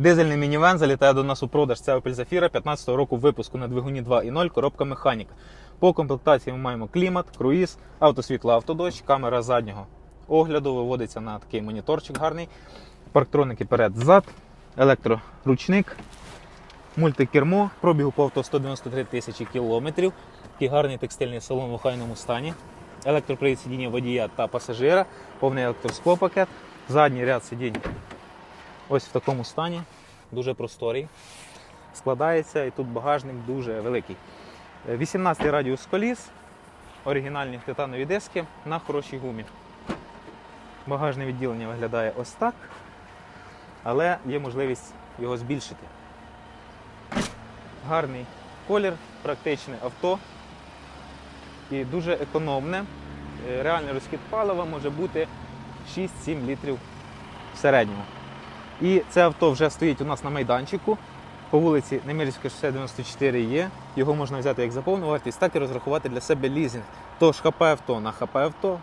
Дизельний мінівен залітає до нас у продаж. Це Opel Zafira 15 року випуску на двигуні 2.0, коробка механіка. По комплектації ми маємо клімат, круїз, автосвітло, автодощ, камера заднього огляду виводиться на такий моніторчик гарний. Парктроники перед-зад, електроручник, мультикермо, пробігу по авто 193 тисячі кілометрів. Такий гарний текстильний салон в охайному стані. Електропривід сидіння водія та пасажира, повний електросклопакет, задній ряд сидінь ось в такому стані, дуже просторий. Складається і тут багажник дуже великий. Е, 18 радіус коліс, оригінальні титанові диски на хорошій гумі. Багажне відділення виглядає ось так, але є можливість його збільшити. Гарний колір, практичне авто і дуже економне. Е, Реальний розхід палива може бути 6-7 літрів в середньому. І це авто вже стоїть у нас на майданчику. По вулиці Немирівська 694 є. Його можна взяти як за повну вартість, так і розрахувати для себе лізинг. Тож ХП авто на ХП авто,